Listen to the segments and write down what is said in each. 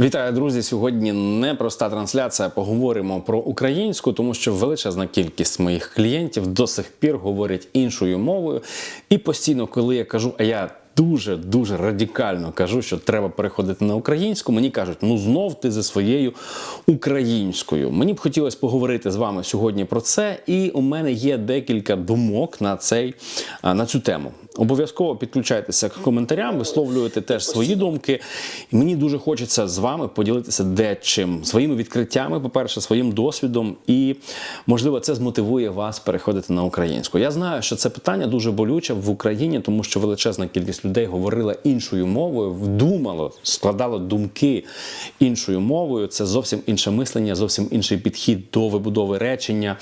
Вітаю, друзі! Сьогодні непроста трансляція. Поговоримо про українську, тому що величезна кількість моїх клієнтів до сих пір говорять іншою мовою. І постійно, коли я кажу, а я дуже дуже радикально кажу, що треба переходити на українську, мені кажуть, ну знов ти за своєю українською. Мені б хотілося поговорити з вами сьогодні про це, і у мене є декілька думок на цей на цю тему. Обов'язково підключайтеся к коментарям, висловлюйте теж свої думки. І мені дуже хочеться з вами поділитися дечим своїми відкриттями, по-перше, своїм досвідом, і можливо, це змотивує вас переходити на українську. Я знаю, що це питання дуже болюче в Україні, тому що величезна кількість людей говорила іншою мовою, вдумало, складало думки іншою мовою. Це зовсім інше мислення, зовсім інший підхід до вибудови речення,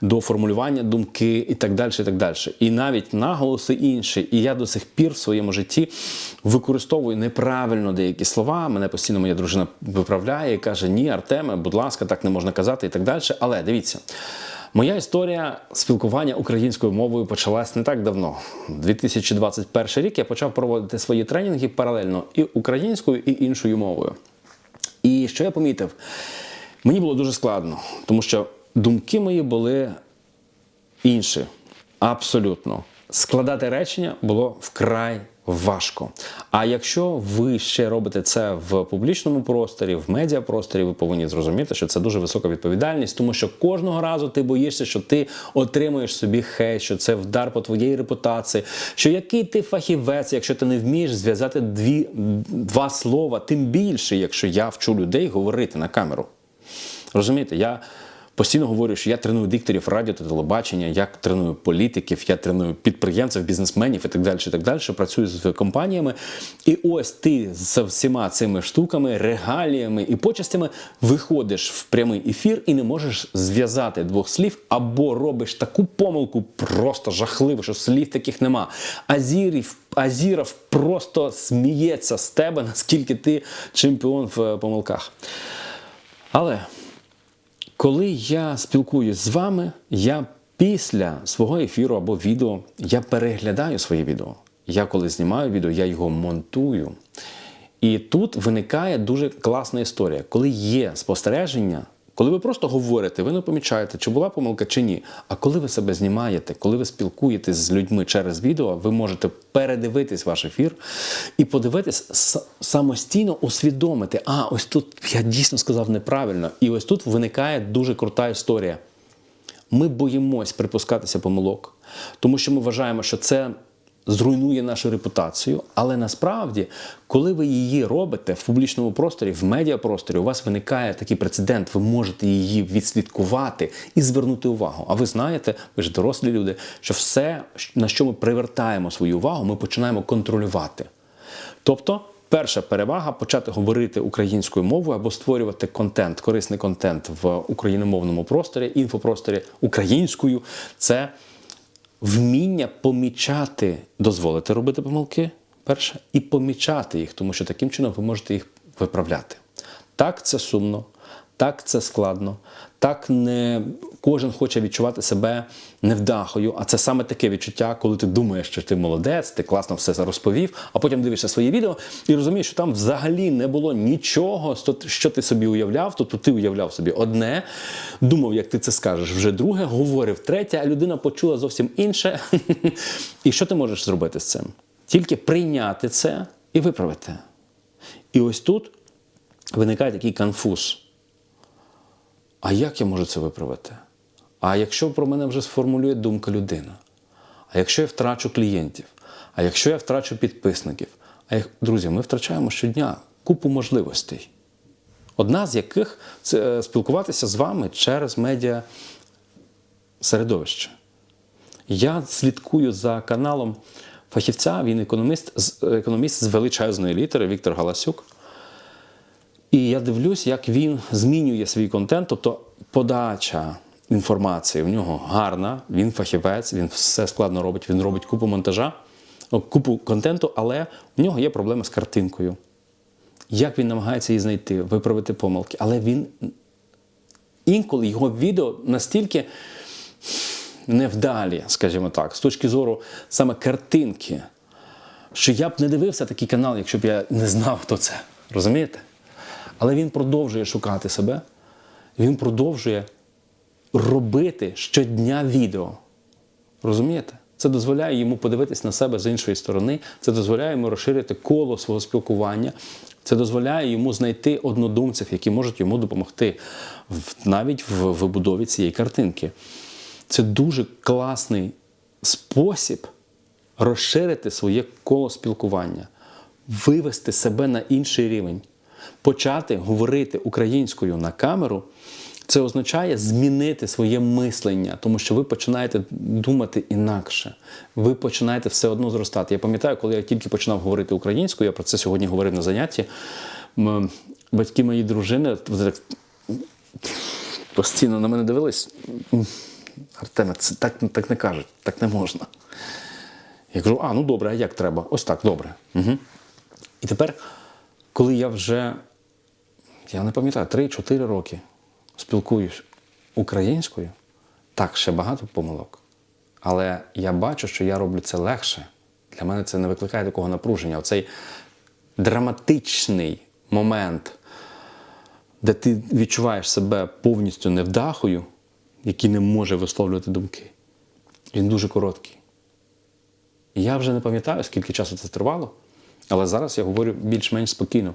до формулювання думки і так далі. І так далі. І навіть наголоси інші. І я до сих пір в своєму житті використовую неправильно деякі слова. Мене постійно моя дружина виправляє і каже: Ні, Артеме, будь ласка, так не можна казати і так далі. Але дивіться. Моя історія спілкування українською мовою почалась не так давно. 2021 рік я почав проводити свої тренінги паралельно і українською, і іншою мовою. І що я помітив? Мені було дуже складно, тому що думки мої були інші. Абсолютно. Складати речення було вкрай важко. А якщо ви ще робите це в публічному просторі, в медіапросторі, ви повинні зрозуміти, що це дуже висока відповідальність, тому що кожного разу ти боїшся, що ти отримуєш собі хейт, що це вдар по твоїй репутації, що який ти фахівець, якщо ти не вмієш зв'язати дві, два слова, тим більше, якщо я вчу людей говорити на камеру. Розумієте, я постійно говорю, що я треную дикторів радіо та телебачення, я треную політиків, я треную підприємців, бізнесменів і так далі. і так далі, Працюю з компаніями. І ось ти з всіма цими штуками, регаліями і почастями виходиш в прямий ефір і не можеш зв'язати двох слів, або робиш таку помилку, просто жахливу, що слів таких нема. Азірів. Азіров просто сміється з тебе, наскільки ти чемпіон в помилках. Але коли я спілкуюсь з вами, я після свого ефіру або відео я переглядаю своє відео. Я коли знімаю відео, я його монтую. І тут виникає дуже класна історія, коли є спостереження. Коли ви просто говорите, ви не помічаєте, чи була помилка, чи ні. А коли ви себе знімаєте, коли ви спілкуєтесь з людьми через відео, ви можете передивитись ваш ефір і подивитись самостійно усвідомити, а ось тут я дійсно сказав неправильно. І ось тут виникає дуже крута історія. Ми боїмось припускатися помилок, тому що ми вважаємо, що це зруйнує нашу репутацію. Але насправді, коли ви її робите в публічному просторі, в медіапросторі, у вас виникає такий прецедент, ви можете її відслідкувати і звернути увагу. А ви знаєте, ви ж дорослі люди, що все, на що ми привертаємо свою увагу, ми починаємо контролювати. Тобто, перша перевага почати говорити українською мовою або створювати контент, корисний контент в україномовному просторі, інфопросторі українською це вміння помічати, дозволити робити помилки, перше, і помічати їх, тому що таким чином ви можете їх виправляти. Так, це сумно, так це складно, так не кожен хоче відчувати себе невдахою. А це саме таке відчуття, коли ти думаєш, що ти молодець, ти класно все розповів, а потім дивишся своє відео і розумієш, що там взагалі не було нічого, що ти собі уявляв. Тобто ти уявляв собі одне, думав, як ти це скажеш, вже друге, говорив третє, а людина почула зовсім інше. І що ти можеш зробити з цим? Тільки прийняти це і виправити. І ось тут виникає такий конфуз. А як я можу це виправити? А якщо про мене вже сформулює думка людина? А якщо я втрачу клієнтів? А якщо я втрачу підписників? А як... друзі, ми втрачаємо щодня купу можливостей. Одна з яких це е, спілкуватися з вами через медіа середовище. Я слідкую за каналом фахівця, він економіст, економіст з величезної літери Віктор Галасюк. І я дивлюсь, як він змінює свій контент, тобто подача інформації в нього гарна, він фахівець, він все складно робить, він робить купу монтажа, купу контенту, але в нього є проблеми з картинкою. Як він намагається її знайти, виправити помилки, але він інколи його відео настільки невдалі, скажімо так, з точки зору саме картинки, що я б не дивився такий канал, якщо б я не знав, хто це. Розумієте? Але він продовжує шукати себе, він продовжує робити щодня відео. Розумієте? Це дозволяє йому подивитись на себе з іншої сторони, це дозволяє йому розширити коло свого спілкування, це дозволяє йому знайти однодумців, які можуть йому допомогти навіть в вибудові цієї картинки. Це дуже класний спосіб розширити своє коло спілкування, вивести себе на інший рівень, почати говорити українською на камеру. Це означає змінити своє мислення, тому що ви починаєте думати інакше. Ви починаєте все одно зростати. Я пам'ятаю, коли я тільки починав говорити українською, я про це сьогодні говорив на занятті. Батьки моєї дружини постійно на мене дивились. Артеме, це так, так не кажуть, так не можна. Я кажу, а, ну добре, а як треба? Ось так, добре. Угу. І тепер, коли я вже, я не пам'ятаю, 3-4 роки спілкуюсь українською, так, ще багато помилок. Але я бачу, що я роблю це легше. Для мене це не викликає такого напруження. Оцей драматичний момент, де ти відчуваєш себе повністю невдахою, який не може висловлювати думки. Він дуже короткий. І Я вже не пам'ятаю, скільки часу це тривало, але зараз я говорю більш-менш спокійно.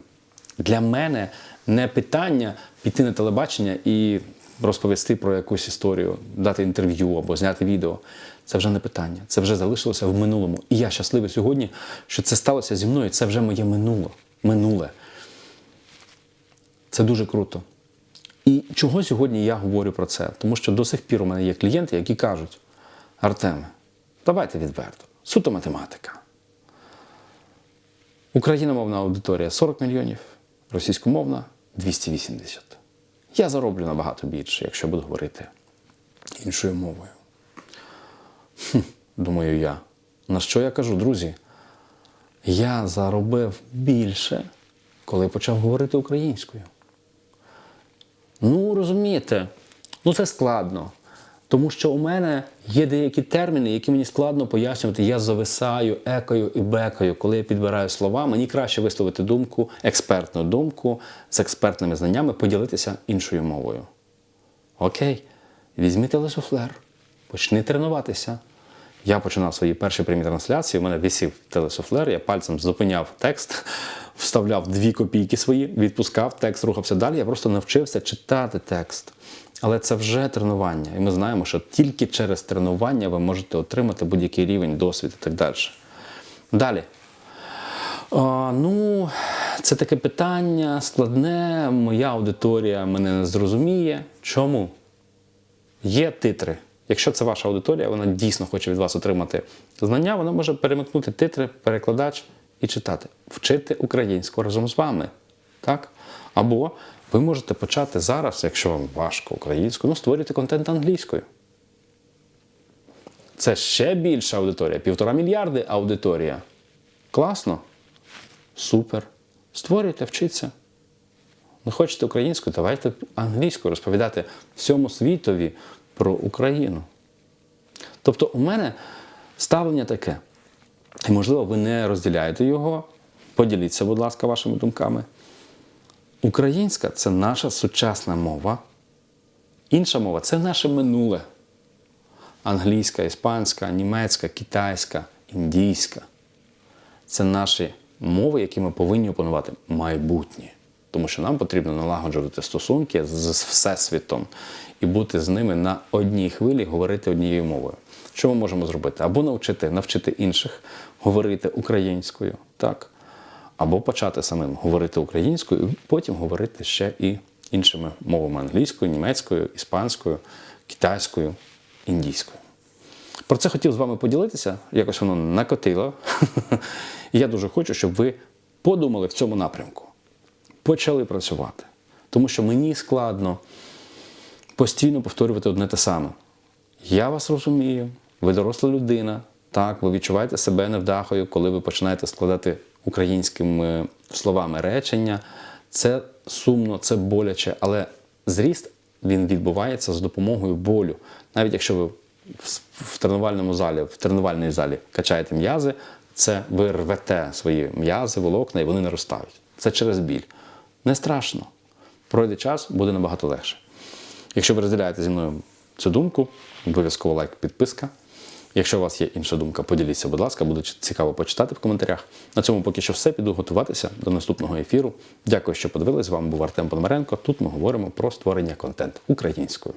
Для мене не питання піти на телебачення і розповісти про якусь історію, дати інтерв'ю або зняти відео. Це вже не питання. Це вже залишилося в минулому. І я щасливий сьогодні, що це сталося зі мною. Це вже моє минуло. минуле. Це дуже круто. І чого сьогодні я говорю про це? Тому що до сих пір у мене є клієнти, які кажуть: Артеме, давайте відверто, суто математика. Україномовна аудиторія 40 мільйонів, російськомовна 280. Я зароблю набагато більше, якщо буду говорити іншою мовою. Хм, думаю я. На що я кажу, друзі? Я заробив більше, коли почав говорити українською. Ну, розумієте, ну це складно. Тому що у мене є деякі терміни, які мені складно пояснювати. Я зависаю, екою і бекою. Коли я підбираю слова, мені краще висловити думку, експертну думку з експертними знаннями, поділитися іншою мовою. Окей, візьми телесуфлер, почни тренуватися. Я починав свої перші прямі трансляції, у мене висів телесуфлер, я пальцем зупиняв текст, вставляв дві копійки свої, відпускав текст, рухався далі. Я просто навчився читати текст. Але це вже тренування. І ми знаємо, що тільки через тренування ви можете отримати будь-який рівень, досвід і так далі. Далі. А, ну, це таке питання складне. Моя аудиторія мене не зрозуміє. Чому? Є титри. Якщо це ваша аудиторія, вона дійсно хоче від вас отримати знання, вона може перемикнути титри, перекладач і читати, вчити українську разом з вами. Так? Або ви можете почати зараз, якщо вам важко українською, ну, створювати контент англійською. Це ще більша аудиторія, півтора мільярди аудиторія. Класно? Супер. Створюйте, вчіться. Не хочете українською, давайте англійською розповідати всьому світові про Україну. Тобто, у мене ставлення таке. І, можливо, ви не розділяєте його. Поділіться, будь ласка, вашими думками. Українська це наша сучасна мова. Інша мова це наше минуле. Англійська, іспанська, німецька, китайська, індійська. Це наші мови, які ми повинні опанувати майбутнє. Тому що нам потрібно налагоджувати стосунки з Всесвітом і бути з ними на одній хвилі, говорити однією мовою. Що ми можемо зробити? Або навчити, навчити інших говорити українською, так? Або почати самим говорити українською, потім говорити ще і іншими мовами англійською, німецькою, іспанською, китайською, індійською. Про це хотів з вами поділитися, якось воно накотило. І я дуже хочу, щоб ви подумали в цьому напрямку, почали працювати. Тому що мені складно постійно повторювати одне те саме. Я вас розумію, ви доросла людина, так, ви відчуваєте себе невдахою, коли ви починаєте складати українськими словами речення. Це сумно, це боляче, але зріст він відбувається з допомогою болю. Навіть якщо ви в- тренувальному залі, в тренувальній залі качаєте м'язи, це ви рвете свої м'язи, волокна, і вони наростають. Це через біль. Не страшно. пройде час, буде набагато легше. Якщо ви розділяєте зі мною цю думку, обов'язково лайк, підписка. Якщо у вас є інша думка, поділіться, будь ласка, буде цікаво почитати в коментарях. На цьому поки що все. Піду готуватися до наступного ефіру. Дякую, що подивились. З вами був Артем Пономаренко. Тут ми говоримо про створення контенту українською.